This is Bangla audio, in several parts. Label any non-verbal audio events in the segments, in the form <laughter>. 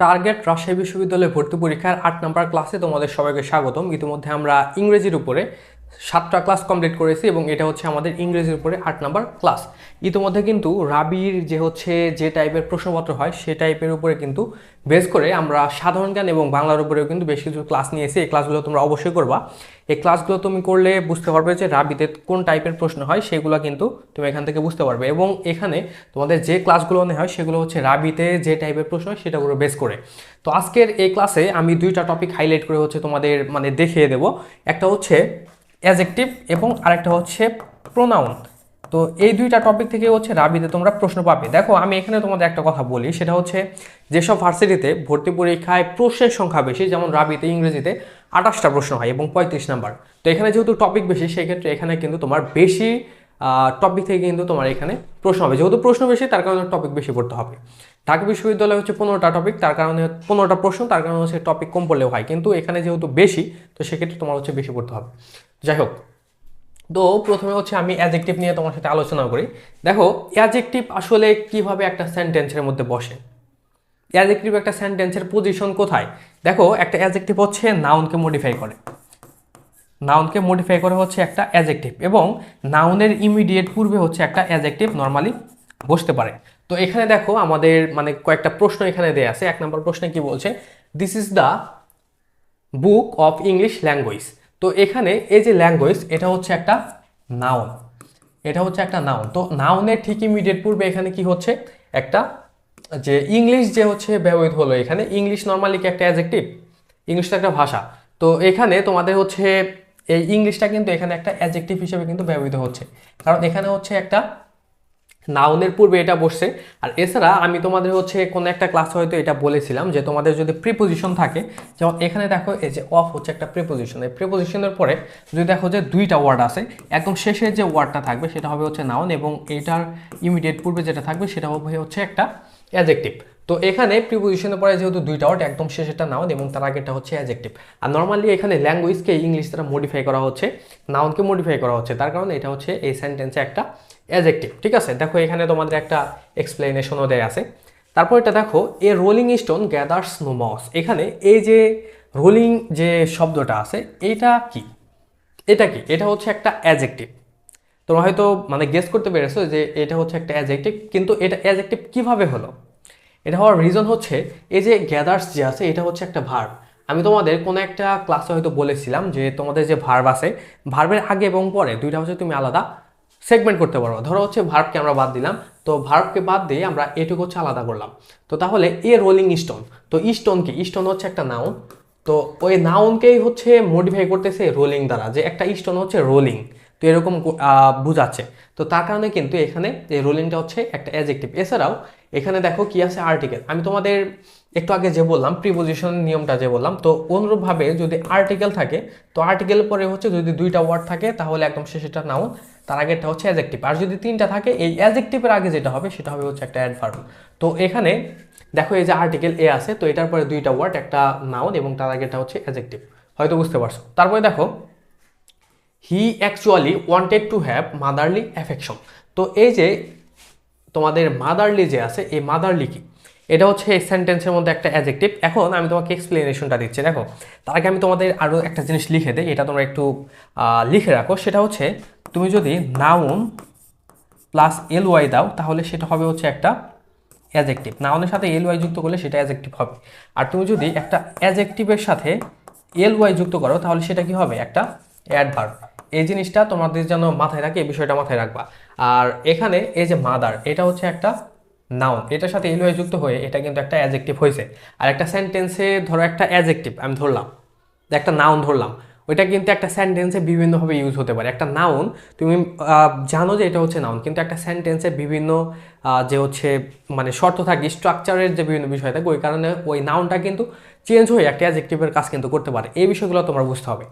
টার্গেট রাজশাহী বিশ্ববিদ্যালয়ে ভর্তি পরীক্ষার আট নম্বর ক্লাসে তোমাদের সবাইকে স্বাগতম। ইতিমধ্যে আমরা ইংরেজির উপরে সাতটা ক্লাস কমপ্লিট করেছি এবং এটা হচ্ছে আমাদের ইংরেজির উপরে আট নম্বর ক্লাস ইতিমধ্যে কিন্তু রাবির যে হচ্ছে যে টাইপের প্রশ্নপত্র হয়, সে টাইপের উপরে কিন্তু বেস করে আমরা সাধারণ জ্ঞান এবং বাংলার উপরেও কিন্তু বেশ কিছু ক্লাস নিয়েছি। এই ক্লাসগুলো তোমরা অবশ্যই করবা। এই ক্লাসগুলো তুমি করলে বুঝতে পারবে যে রাবিতে কোন টাইপের প্রশ্ন হয়, সেগুলো কিন্তু তুমি এখান থেকে বুঝতে পারবে এবং এখানে তোমাদের যে ক্লাসগুলো নেওয়া হয়, সেগুলো হচ্ছে রাবিতে যে টাইপের প্রশ্ন হয়, সেটা বেস করে। তো আজকের এই ক্লাসে আমি দুইটা টপিক হাইলাইট করে হচ্ছে তোমাদের মানে দেখিয়ে দেব। একটা হচ্ছে অ্যাজেক্টিভ এবং আরেকটা হচ্ছে প্রোনাউন তো এই দুইটা টপিক থেকে হচ্ছে রাবিতে তোমরা প্রশ্ন পাবে। দেখো, আমি এখানে তোমাদের একটা কথা বলি, সেটা হচ্ছে যেসব ভার্সিটিতে ভর্তি পরীক্ষায় প্রশ্নের সংখ্যা বেশি, যেমন রাবিতে, ইংরেজিতে আঠাশটা প্রশ্ন হয় এবং পঁয়ত্রিশ নাম্বার। তো এখানে যেহেতু টপিক বেশি, সেক্ষেত্রে এখানে কিন্তু তোমার বেশি টপিক থেকে কিন্তু তোমার এখানে প্রশ্ন হবে। যেহেতু প্রশ্ন বেশি, তার কারণে টপিক বেশি পড়তে হবে। ঢাকা বিশ্ববিদ্যালয় হচ্ছে পনেরোটা টপিক তার কারণে পনেরোটা প্রশ্ন, তার কারণে হচ্ছে টপিক কম পড়লেও হয়। কিন্তু এখানে যেহেতু বেশি, তো সেক্ষেত্রে তোমার হচ্ছে বেশি পড়তে হবে। যাই হোক তো প্রথমে হচ্ছে আমি অ্যাজেক্টিভ নিয়ে তোমার সাথে আলোচনা করি। দেখো অ্যাজেক্টিভ আসলে কীভাবে একটা সেন্টেন্সের মধ্যে বসে? অ্যাজেক্টিভ একটা সেন্টেন্সের পজিশন কোথায়? দেখো, একটা অ্যাজেক্টিভ হচ্ছে নাউনকে মডিফাই করে। নাউনকে মডিফাই করে হচ্ছে একটা অ্যাজেক্টিভ এবং নাউনের ইমিডিয়েট পূর্বে হচ্ছে একটা অ্যাজেক্টিভ নর্মালি বসতে পারে। তো এখানে দেখো, আমাদের মানে কয়েকটা প্রশ্ন এখানে দেয়া আছে। এক নম্বর প্রশ্নে কি বলছে? This is the book of English language তো এখানে এই যে ল্যাঙ্গুয়েজ এটা হচ্ছে একটা নাউন এটা হচ্ছে একটা নাউন তো নাউনের ঠিক ইমিডিয়েট পূর্বে এখানে কি হচ্ছে? একটা যে ইংলিশ যে হচ্ছে ব্যবহৃত হলো এখানে ইংলিশ নর্মালি কি একটা অ্যাজেক্টিভ ইংলিশটা একটা ভাষা। তো এখানে তোমাদের হচ্ছে এই ইংলিশটা কিন্তু এখানে একটা অ্যাজেক্টিভ হিসেবে কিন্তু ব্যবহৃত হচ্ছে। কারণ এখানে হচ্ছে একটা নাউনের পূর্বে এটা বসছে। আর এছাড়া আমি তোমাদের হচ্ছে কোনো একটা ক্লাসে হয়তো এটা বলেছিলাম যে তোমাদের যদি প্রিপোজিশন থাকে, যেমন এখানে দেখো এই যে অফ হচ্ছে একটা প্রিপোজিশন এই প্রিপোজিশনের পরে যদি দেখো যে দুইটা ওয়ার্ড আছে, একদম শেষে যে ওয়ার্ডটা থাকবে সেটা হবে হচ্ছে নাউন এবং এটার ইমিডিয়েট পূর্বে যেটা থাকবে সেটা হবে হচ্ছে একটা অ্যাজেক্টিভ তো এখানে প্রিপোজিশনের পরে যেহেতু দুইটা ওয়ার্ড একদম শেষেটা নাউন এবং তার আগেটা হচ্ছে অ্যাজেক্টিভ আর নর্মালি এখানে ল্যাঙ্গুয়েজকে ইংলিশ দ্বারা মডিফাই করা হচ্ছে নাউনকে মডিফাই করা হচ্ছে, তার কারণে এটা হচ্ছে এই সেন্টেন্সে একটা অ্যাজেক্টিভ ঠিক আছে? দেখো এখানে তোমাদের একটা এক্সপ্লেনেশনও দেয় আছে। তারপর এটা দেখো, a rolling stone gathers no moss এখানে এই যে রোলিং যে শব্দটা আছে, এইটা কি? এটা কি? এটা হচ্ছে একটা অ্যাজেক্টিভ তোমরা হয়তো মানে গেস করতে পেরেছ যে এটা হচ্ছে একটা অ্যাজেক্টিভ কিন্তু এটা অ্যাজেক্টিভ কীভাবে হলো? এটা হওয়ার রিজন হচ্ছে, এই যে গ্যাদার্স যে আছে, এটা হচ্ছে একটা ভার্ব আমি তোমাদের কোনো একটা ক্লাসে হয়তো বলেছিলাম যে তোমাদের যে ভার্ব আছে ভার্বের আগে এবং পরে দুইটা হচ্ছে তুমি আলাদা। সেগমেন্ট করতে পারব ধরো হচ্ছে ভার্বকে আমরা বাদ দিলাম, তো ভার্বকে বাদ দিয়ে আমরা এটুকু হচ্ছে আলাদা করলাম। তো তাহলে এ রোলিং স্টোন তো স্টোন কি? স্টোন হচ্ছে একটা নাউন তো ওই নাউনকেই হচ্ছে মডিফাই করতেছে রোলিং দ্বারা, যে একটা স্টোন হচ্ছে রোলিং তো এরকম বোঝাচ্ছে। তো তার কারণে কিন্তু এখানে এই রোলিংটা হচ্ছে একটা অ্যাজেক্টিভ এছাড়াও এখানে দেখো কি আছে আর্টিকেল আমি তোমাদের একটু আগে যে বললাম প্রিপোজিশন নিয়মটা যে বললাম, তো অনুরূপভাবে যদি আর্টিকেল থাকে, তো আর্টিকেল পরে হচ্ছে যদি দুইটা ওয়ার্ড থাকে, তাহলে একদম শেষেটা নাউন তার আগেরটা হচ্ছে অ্যাজেক্টিভ আর যদি তিনটা থাকে, এই অ্যাজেক্টিভের আগে যেটা হবে, সেটা হবে হচ্ছে একটা অ্যাডভার্ব তো এখানে দেখো এই যে আর্টিকেল এ আছে, তো এটার পরে দুইটা ওয়ার্ড একটা নাউন এবং তার আগেরটা হচ্ছে অ্যাজেক্টিভ হয়তো বুঝতে পারছ। তারপরে দেখো he actually wanted to have motherly affection তো এই যে তোমাদের মাদারলি যে আছে, এই মাদারলি কি? এটা হচ্ছে এই সেন্টেন্সের মধ্যে একটা অ্যাজেক্টিভ এখন আমি তোমাকে এক্সপ্লেনেশনটা দিচ্ছি। দেখো, তার আগে আমি তোমাদের আরও একটা জিনিস লিখে দিই। এটা তোমরা একটু লিখে রাখো। সেটা হচ্ছে তুমি যদি নাউন প্লাস এল ওয়াই দাও, তাহলে সেটা হবে হচ্ছে একটা অ্যাজেক্টিভ নাউনের সাথে এল ওয়াই যুক্ত করলে সেটা অ্যাজেক্টিভ হবে। আর তুমি যদি একটা অ্যাজেক্টিভের সাথে এল ওয়াই যুক্ত করো, তাহলে সেটা কি হবে? একটা অ্যাডভার্ব এই জিনিসটা তোমাদের যেন মাথায় থাকে এই বিষয়টা মাথায় রাখবা। আর এখানে এই যে মাদার এটা হচ্ছে একটা নাউন এটার সাথে এলওয়াই যুক্ত হয়ে এটা কিন্তু একটা অ্যাজেক্টিভ হয়েছে। আর একটা সেন্টেন্সে ধরো একটা অ্যাজেক্টিভ আমি ধরলাম। একটা নাউন ধরলাম। ওইটা কিন্তু একটা সেন্টেন্সে বিভিন্নভাবে ইউজ হতে পারে। একটা নাউন তুমি জানো যে এটা হচ্ছে নাউন কিন্তু একটা সেন্টেন্সে বিভিন্ন যে হচ্ছে মানে শর্ত থাকে স্ট্রাকচারের যে বিভিন্ন বিষয় থাকে, ওই কারণে ওই নাউনটা কিন্তু চেঞ্জ হয়ে একটা অ্যাজেক্টিভের কাজ কিন্তু করতে পারে। এই বিষয়গুলো তোমার বুঝতে হবে।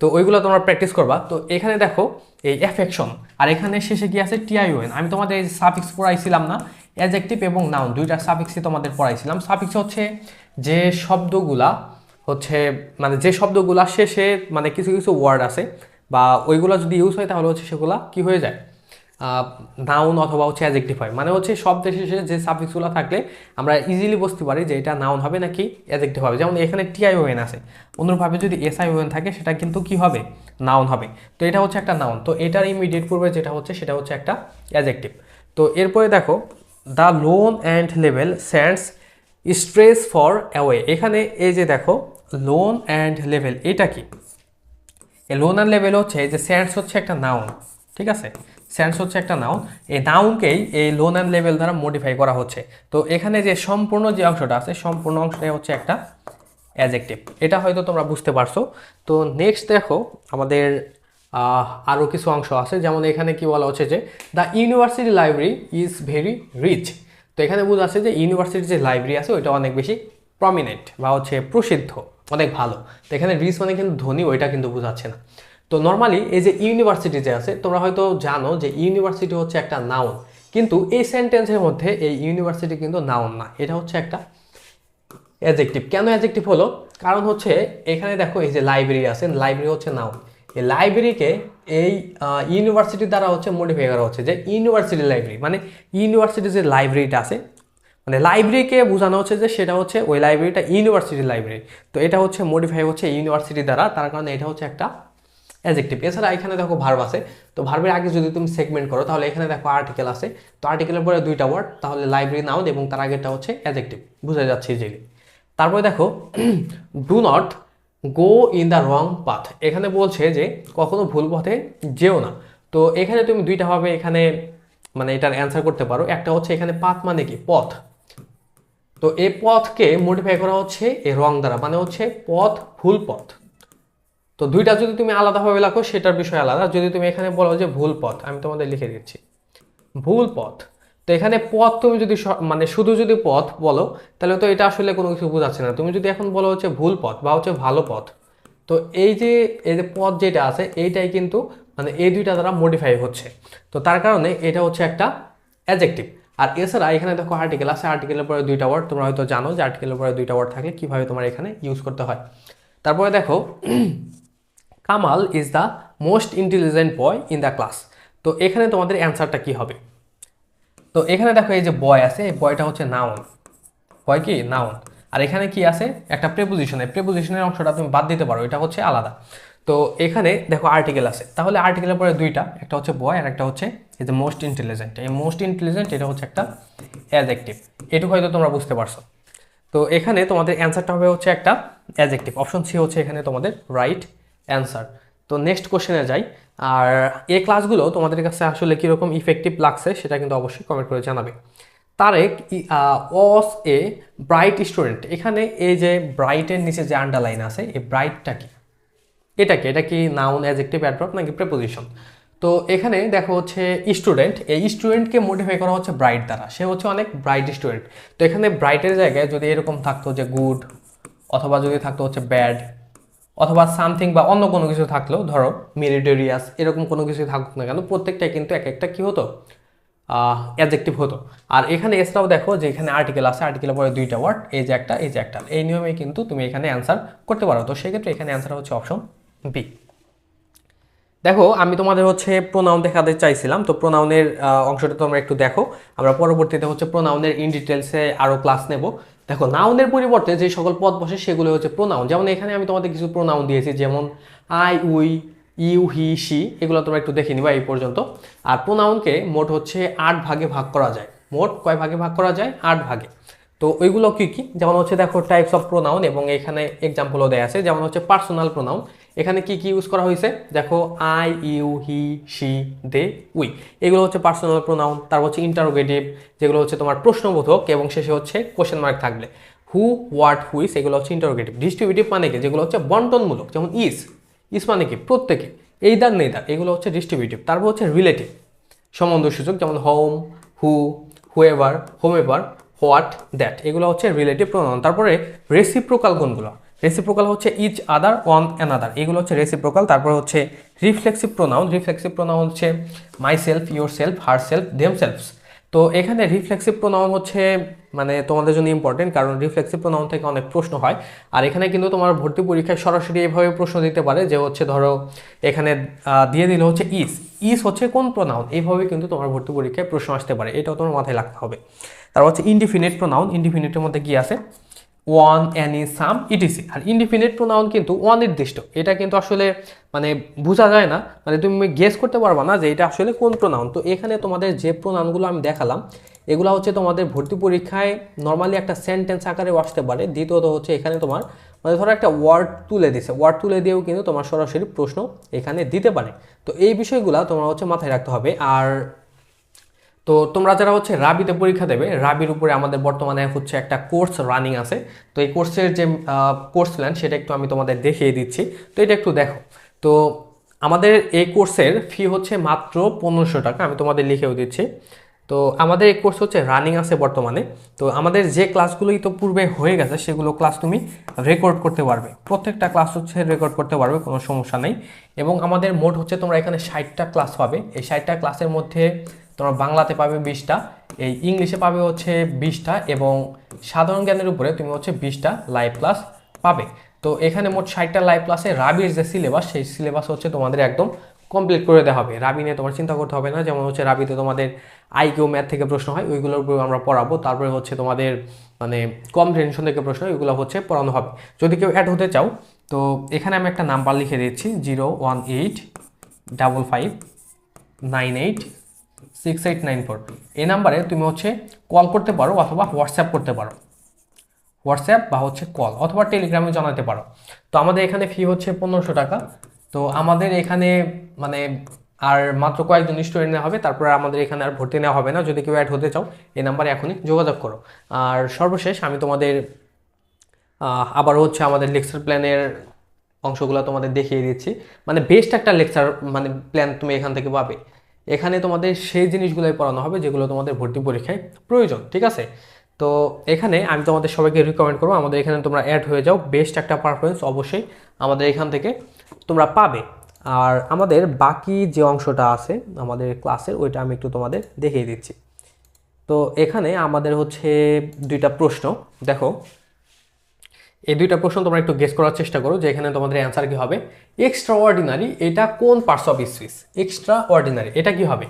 তো ওইগুলো তোমরা প্র্যাকটিস করবা। তো এখানে দেখো, এই অ্যাফেকশন আর এখানে শেষে কি আছে? টিআইওএন আমি তোমাদের এই সাফিক্স পড়াইছিলাম না অ্যাজেক্টিভ এবং নাউন দুইটা সাফিক্সই তোমাদের পড়াইছিলাম। সাফিক্স হচ্ছে যে শব্দগুলা হচ্ছে মানে যে শব্দগুলা শেষে মানে কিছু কিছু ওয়ার্ড আছে বা ওইগুলো যদি ইউজ হয়, তাহলে হচ্ছে সেগুলা কি হয়ে যায়? নাউন অথবা হচ্ছে অ্যাজেক্টিভ হয়। মানে হচ্ছে শব্দ শেষে যে সাফিক্সগুলো থাকলে আমরা ইজিলি বুঝতে পারি যে এটা নাউন হবে নাকি অ্যাজেক্টিভ হবে। যেমন এখানে টিআই ওয়েন আছে। অন্যভাবে যদি এসআই ওয়েন থাকে, সেটা কিন্তু কি হবে? নাউন হবে। তো এটা হচ্ছে একটা নাউন তো এটার ইমিডিয়েট পূর্বে যেটা হচ্ছে, সেটা হচ্ছে একটা অ্যাজেক্টিভ তো এরপরে দেখো the lone and level sands stretch far away এখানে এই যে দেখো লোন অ্যান্ড লেভেল এটা কি? এই লোন অ্যান্ড লেভেল হচ্ছে যে স্যান্ডস হচ্ছে একটা নাউন ঠিক আছে? স্যান্ডস হচ্ছে একটা নাউন এই নাউনকেই এই লোন অ্যান্ড লেভেল দ্বারা মডিফাই করা হচ্ছে। তো এখানে যে সম্পূর্ণ যে অংশটা আছে, সম্পূর্ণ অংশটাই হচ্ছে একটা অ্যাজেক্টিভ এটা হয়তো তোমরা বুঝতে পারছ। তো নেক্সট দেখো, আমাদের আরও কিছু অংশ আছে। যেমন এখানে কি বলা হচ্ছে যে the university library is very rich তো এখানে বোঝা আছে যে ইউনিভার্সিটির যে লাইব্রেরি আছে, ওইটা অনেক বেশি প্রমিনেন্ট বা হচ্ছে প্রসিদ্ধ, অনেক ভালো। তো এখানে রিচ মানে কিন্তু ধনী, ওইটা কিন্তু বোঝাচ্ছে না। তো নর্মালি এই যে ইউনিভার্সিটি যে আছে, তোমরা হয়তো জানো যে ইউনিভার্সিটি হচ্ছে একটা নাউন কিন্তু এই সেন্টেন্সের মধ্যে এই ইউনিভার্সিটি কিন্তু নাউন না। এটা হচ্ছে একটা অ্যাজেক্টিভ কেন অ্যাজেক্টিভ হলো? কারণ হচ্ছে এখানে দেখো এই যে লাইব্রেরি আছে লাইব্রেরি হচ্ছে নাউন এই লাইব্রেরিকে এই ইউনিভার্সিটি দ্বারা হচ্ছে মডিফাই করা হচ্ছে যে ইউনিভার্সিটি লাইব্রেরি মানে ইউনিভার্সিটি যে লাইব্রেরিটা আছে মানে লাইব্রেরিকে বোঝানো হচ্ছে যে সেটা হচ্ছে ওই লাইব্রেরিটা ইউনিভার্সিটি লাইব্রেরি তো এটা হচ্ছে মডিফাই হচ্ছে ইউনিভার্সিটি দ্বারা, তার কারণে এটা হচ্ছে একটা অ্যাজেক্টিভ এছাড়া এখানে দেখো ভার্ব আছে, তো ভার্বের আগে যদি তুমি সেগমেন্ট করো, তাহলে এখানে দেখো আর্টিকেল আছে। তো আর্টিকেলের পরে দুইটা ওয়ার্ড তাহলে লাইব্রেরি নাউন এবং তার আগেরটা হচ্ছে অ্যাজেক্টিভ বোঝা যাচ্ছে ইজিলি তারপরে দেখো <clears throat> do not go in the wrong path এখানে বলছে যে কখনো ভুল পথে যেও না। তো এখানে তুমি দুইটা ভাবে এখানে মানে এটার অ্যান্সার করতে পারো। একটা হচ্ছে এখানে পাথ মানে কি? পথ। তো এই পথকে মডিফাই করা হচ্ছে এই রং দ্বারা মানে হচ্ছে পথ ভুল পথ। তো দুইটা যদি তুমি আলাদাভাবে লেখো, সেটার বিষয় আলাদা। যদি তুমি এখানে বলো যে ভুল পথ, আমি তোমাদের লিখে দিচ্ছি। ভুল পথ। তো এখানে পথ তুমি যদি মানে শুধু যদি পথ বলো, তাহলে তো এটা আসলে কোনো কিছু বোঝাচ্ছে না। তুমি যদি এখন বলো হচ্ছে ভুল পথ বা হচ্ছে ভালো পথ, তো এই যে এই যে পথ যেটা আছে, এইটাই কিন্তু মানে এই দুইটা দ্বারা মডিফাই হচ্ছে। তো তার কারণে এটা হচ্ছে একটা অ্যাজেক্টিভ আর এছাড়া এখানে দেখো আর্টিকেল আছে আর্টিকেলের পরে দুইটা ওয়ার্ড তোমরা হয়তো জানো যে আর্টিকেলের পরে দুইটা ওয়ার্ড থাকলে কীভাবে তোমার এখানে ইউজ করতে হয়। তারপরে দেখো, <clears throat> Kamal is the most intelligent boy in the class তো এখানে তোমাদের অ্যান্সারটা কি হবে? তো এখানে দেখো এই যে বয় আছে, এই বয়টা হচ্ছে নাউন বয় কি? নাউন আর এখানে কি আছে? একটা প্রেপোজিশন প্রেপোজিশনের অংশটা তুমি বাদ দিতে পারো, এটা হচ্ছে আলাদা। তো এখানে দেখো আর্টিকেল আছে। তাহলে আর্টিকেলের পরে দুইটা, একটা হচ্ছে বয় আর একটা হচ্ছে এই যে মোস্ট ইন্টেলিজেন্ট এই মোস্ট ইন্টেলিজেন্ট এটা হচ্ছে একটা অ্যাজেক্টিভ এটুকু হয়তো তোমরা বুঝতে পারছ। তো এখানে তোমাদের অ্যান্সারটা হবে হচ্ছে একটা অ্যাজেক্টিভ অপশন সি হচ্ছে এখানে তোমাদের রাইট অ্যান্সার তো নেক্সট কোশ্চেনে যাই। আর এই ক্লাসগুলো তোমাদের কাছে আসলে কীরকম ইফেক্টিভ লাগছে সেটা কিন্তু অবশ্যই কমেন্ট করে জানাবে। Tarek was a bright student এখানে এই যে ব্রাইটের নিচে যে আন্ডারলাইন আছে, এই ব্রাইটটা কি? এটা কি? এটা কি নাউন অ্যাজেক্টিভ অ্যাডভার্ব নাকি প্রেপোজিশন তো এখানে দেখো হচ্ছে স্টুডেন্ট এই স্টুডেন্টকে মডিফাই করা হচ্ছে ব্রাইট দ্বারা। সে হচ্ছে অনেক ব্রাইট স্টুডেন্ট তো এখানে ব্রাইটের জায়গায় যদি এরকম থাকতো যে গুড অথবা যদি থাকতো হচ্ছে ব্যাড অথবা সামথিং বা অন্য কোনো কিছু থাকল, ধরো মেরিটোরিয়াস এরকম কোনো কিছু থাকুক না কেন, প্রত্যেকটাই কিন্তু এক একটা কি হতো? অ্যাডজেক্টিভ হতো। আর এখানে এছাড়াও দেখো যে এখানে আর্টিকেল আছে আর্টিকেলের পরে দুইটা ওয়ার্ড এই যে একটা, এই যে একটা। এই নিয়মে কিন্তু তুমি এখানে অ্যান্সার করতে পারো। তো সেক্ষেত্রে এখানে অ্যান্সার হচ্ছে অপশন বি দেখো, আমি তোমাদের হচ্ছে প্রোনাউন দেখাতে চাইছিলাম। তো প্রোনাউনের অংশটা তোমরা একটু দেখো। আমরা পরবর্তীতে হচ্ছে প্রোনাউনের ইন ডিটেলসে আরও ক্লাস নেব। দেখো নাউনের পরিবর্তে যে সকল পদ বসে সেগুলো হচ্ছে প্রোনাউন যেমন এখানে আমি তোমাদের কিছু প্রোনাউন দিয়েছি, যেমন I we you he she এগুলো তোমরা একটু দেখে নিবা এই পর্যন্ত। আর প্রোনাউনকে মোট হচ্ছে আট ভাগে ভাগ করা যায়। মোট কয় ভাগে ভাগ করা যায়? আট ভাগে। তো ওইগুলো কী কী? যেমন হচ্ছে দেখো টাইপস অফ প্রোনাউন এবং এখানে এক্সাম্পলও দেওয়া আছে। যেমন হচ্ছে পার্সোনাল প্রোনাউন এখানে কি কি ইউজ করা হয়েছে? দেখো I you he she they we এগুলো হচ্ছে পার্সোনাল প্রোনাউন তারপর হচ্ছে ইন্টারোগেটিভ যেগুলো হচ্ছে তোমার প্রশ্নবোধক এবং শেষে হচ্ছে কোশ্চেন মার্ক থাকবে। হু হোয়াট হুইস এগুলো হচ্ছে ইন্টারোগেটিভ ডিস্ট্রিবিউটিভ মানে কি? যেগুলো হচ্ছে বন্টনমূলক, যেমন ইস ইস মানে কি? প্রত্যেকে। এই দার নেই দার এগুলো হচ্ছে ডিস্ট্রিবিউটিভ তারপর হচ্ছে রিলেটিভ সম্বন্ধ সূচক যেমন whom who whoever whomever what that এগুলো হচ্ছে রিলেটিভ প্রোনাউন তারপরে রেসিপ্রোকাল কোনগুলো? রেসিপ্রোকাল হচ্ছে ইচ আদার অন অ্যানাদার এগুলো হচ্ছে রেসিপ্রোকাল তারপর হচ্ছে রিফ্লেক্সিভ প্রোনাউন রিফ্লেক্সিভ প্রোনাউন হচ্ছে myself yourself herself themselves তো এখানে রিফ্লেক্সিভ প্রোনাউন হচ্ছে মানে তোমাদের জন্য ইম্পর্টেন্ট কারণ রিফ্লেক্সিভ প্রোনাউন থেকে অনেক প্রশ্ন হয়। আর এখানে কিন্তু তোমার ভর্তি পরীক্ষায় সরাসরি এভাবে প্রশ্ন দিতে পারে যে হচ্ছে ধরো, এখানে দিয়ে দিলে হচ্ছে ইস ইস হচ্ছে কোন প্রোনাউন এইভাবে কিন্তু তোমার ভর্তি পরীক্ষায় প্রশ্ন আসতে পারে। এটাও তোমার মাথায় রাখতে হবে। তারপর হচ্ছে ইনডিফিনিট প্রোনাউন ইনডিফিনিটের মধ্যে কী আছে? ওয়ান অ্যানি সাম ইটিসি আর ইনডিফিনিট প্রোনাউন কিন্তু অনির্দিষ্ট। এটা কিন্তু আসলে মানে বোঝা যায় না। মানে তুমি গেস করতে পারবা না যে এটা আসলে কোন প্রোনাউন তো এখানে তোমাদের যে প্রোনাউনগুলো আমি দেখালাম, এগুলো হচ্ছে তোমাদের ভর্তি পরীক্ষায় নর্মালি একটা সেন্টেন্স আকারে আসতে পারে। দ্বিতীয়ত হচ্ছে এখানে তোমার মানে ধরো একটা ওয়ার্ড তুলে দিছে। ওয়ার্ড তুলে দিয়েও কিন্তু তোমার সরাসরি প্রশ্ন এখানে দিতে পারে। তো এই বিষয়গুলো তোমার হচ্ছে মাথায় রাখতে হবে। আর তো তোমরা যারা হচ্ছে রাবিতে পরীক্ষা দেবে, রাবির উপরে আমাদের বর্তমানে হচ্ছে একটা কোর্স রানিং আছে। তো এই কোর্সের যে কোর্স প্ল্যান সেটা একটু আমি তোমাদের দেখিয়ে দিচ্ছি। তো এটা একটু দেখো। তো আমাদের এই কোর্সের ফি হচ্ছে মাত্র পনেরোশো টাকা, আমি তোমাদের লিখেও দিচ্ছি। তো আমাদের এই কোর্স হচ্ছে রানিং আছে বর্তমানে। তো আমাদের যে ক্লাসগুলোই তো পূর্বে হয়ে গেছে, সেগুলো ক্লাস তুমি রেকর্ড করতে পারবে। প্রত্যেকটা ক্লাস হচ্ছে রেকর্ড করতে পারবে, কোনো সমস্যা নেই। এবং আমাদের মোট হচ্ছে তোমরা এখানে ষাটটা ক্লাস পাবে। এই ষাটটা ক্লাসের মধ্যে তোমরা বাংলাতে পাবে বিশটা এই ইংলিশে পাবে হচ্ছে বিশটা এবং সাধারণ জ্ঞানের উপরে তুমি হচ্ছে বিশটা লাইভ ক্লাস পাবে। তো এখানে মোট ষাটটা লাইভ ক্লাসে রাবির যে সিলেবাস সেই সিলেবাস হচ্ছে তোমাদের একদম কমপ্লিট করে দেওয়া হবে। রাবি নিয়ে তোমার চিন্তা করতে হবে না যেমন হচ্ছে রাবিতে তোমাদের আইকিউ ম্যাথ থেকে প্রশ্ন হয় ওইগুলোর উপর আমরা পড়াবো। তারপরে হচ্ছে তোমাদের মানে কম্প্রিহেনশন থেকে প্রশ্ন হয়, ওইগুলো হচ্ছে পড়ানো হবে। যদি কেউ অ্যাড হতে চাও তো এখানে আমি একটা নাম্বার লিখে দিচ্ছি zero one eight double five nine eight six eight nine four এই নাম্বারে তুমি হচ্ছে কল করতে পারো অথবা হোয়াটসঅ্যাপ করতে পারো। হোয়াটসঅ্যাপ বা হচ্ছে কল অথবা টেলিগ্রামে জানাতে পারো। তো আমাদের এখানে ফি হচ্ছে পনেরোশো টাকা। তো আমাদের এখানে মানে আর মাত্র কয়েকজন স্টুডেন্ট নেওয়া হবে, তারপরে আমাদের এখানে আর ভর্তি নেওয়া হবে না। যদি কেউ অ্যাড হতে চাও, এই নাম্বারে এখনই যোগাযোগ করো। আর সর্বশেষ আমি তোমাদের আবার হচ্ছে আমাদের লেকচার প্ল্যানের অংশগুলো তোমাদের দেখিয়ে দিচ্ছি। মানে বেস্ট একটা লেকচার মানে প্ল্যান তুমি এখান থেকে পাবে। এখানে তোমাদের সেই জিনিসগুলোই পড়ানো হবে যেগুলো তোমাদের ভর্তি পরীক্ষায় প্রয়োজন, ঠিক আছে? তো এখানে আমি তোমাদের সবাইকে রিকমেন্ড করব, আমাদের এখানে তোমরা অ্যাড হয়ে যাও বেস্ট একটা পারফরমেন্স অবশ্যই আমাদের এখান থেকে তোমরা পাবে। আর আমাদের বাকি যে অংশটা আছে আমাদের ক্লাসের ওইটা আমি একটু তোমাদের দেখিয়ে দিচ্ছি। তো এখানে আমাদের হচ্ছে দুইটা প্রশ্ন, দেখো। এই দুইটা প্রশ্ন তোমরা একটু গেস করার চেষ্টা করো যে এখানে তোমাদের অ্যান্সার কি হবে। এক্সট্রা অর্ডিনারি এটা কোন parts of speech extraordinary এটা কি হবে?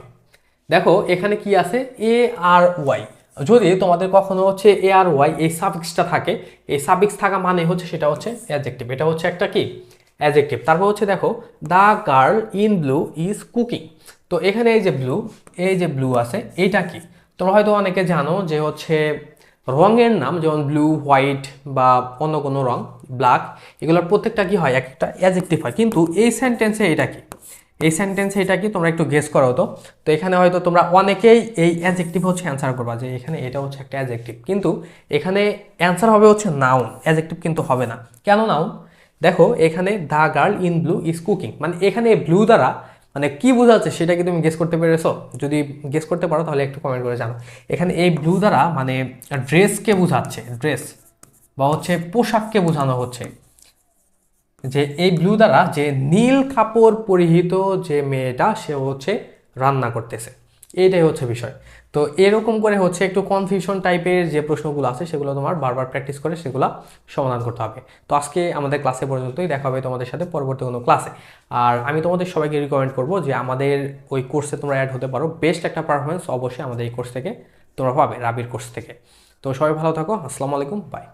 দেখো, এখানে কি আছে? এ আর ওয়াই যদি তোমাদের কখনো হচ্ছে এ আর ওয়াই এই সাফিক্সটা থাকে, এই সাফিক্স থাকা মানে হচ্ছে সেটা হচ্ছে অ্যাজেক্টিভ এটা হচ্ছে একটা কি? অ্যাজেক্টিভ তারপর হচ্ছে দেখো the girl in blue is cooking তো এখানে এই যে ব্লু এই যে ব্লু আছে, এইটা কি? তোমরা হয়তো অনেকে জানো যে হচ্ছে রঙের নাম যেমন ব্লু হোয়াইট বা অন্য কোনো রং ব্ল্যাক এগুলোর প্রত্যেকটা কি হয়? একটা অ্যাজেক্টিভ হয়। কিন্তু এই সেন্টেন্সে এটা কি? এই সেন্টেন্সে এটা কি? তোমরা একটু গেস করো তো। তো এখানে হয়তো তোমরা অনেকেই এই অ্যাজেক্টিভ হচ্ছে অ্যান্সার করবা যে এখানে এটা হচ্ছে একটা অ্যাজেক্টিভ কিন্তু এখানে অ্যান্সার হবে হচ্ছে নাউন অ্যাজেক্টিভ কিন্তু হবে না। কেন নাউন দেখো, এখানে the girl in blue is cooking মানে এখানে ব্লু দ্বারা মানে কী বোঝাচ্ছে সেটা কি তুমি গেস করতে পেরেছ? যদি গেস করতে পারো তাহলে একটু কমেন্ট করে জানো এখানে এই ব্লু দ্বারা মানে ড্রেসকে বোঝাচ্ছে ড্রেস বা হচ্ছে পোশাককে বোঝানো হচ্ছে। যে এই ব্লু দ্বারা যে নীল কাপড় পরিহিত যে মেয়েটা সে হচ্ছে রান্না করতেছে। এইটাই হচ্ছে বিষয়। তো এরকম করে হচ্ছে একটু কনফিউশন টাইপের যে প্রশ্নগুলো আছে, সেগুলো তোমার বারবার প্র্যাকটিস করে সেগুলো সমাধান করতে হবে। তো আজকে আমাদের ক্লাসে পর্যন্তই, দেখা হবে তোমাদের সাথে পরবর্তী কোনো ক্লাসে আর আমি তোমাদের সবাইকে রিকমেন্ড করব যে আমাদের ওই কোর্সে তোমরা অ্যাড হতে পারো। বেস্ট একটা পারফরমেন্স অবশ্যই আমাদের এই কোর্স থেকে তোমরা পাবে, রাবির কোর্স থেকে। তো সবাই ভালো থাকো, আসসালামু আলাইকুম বাই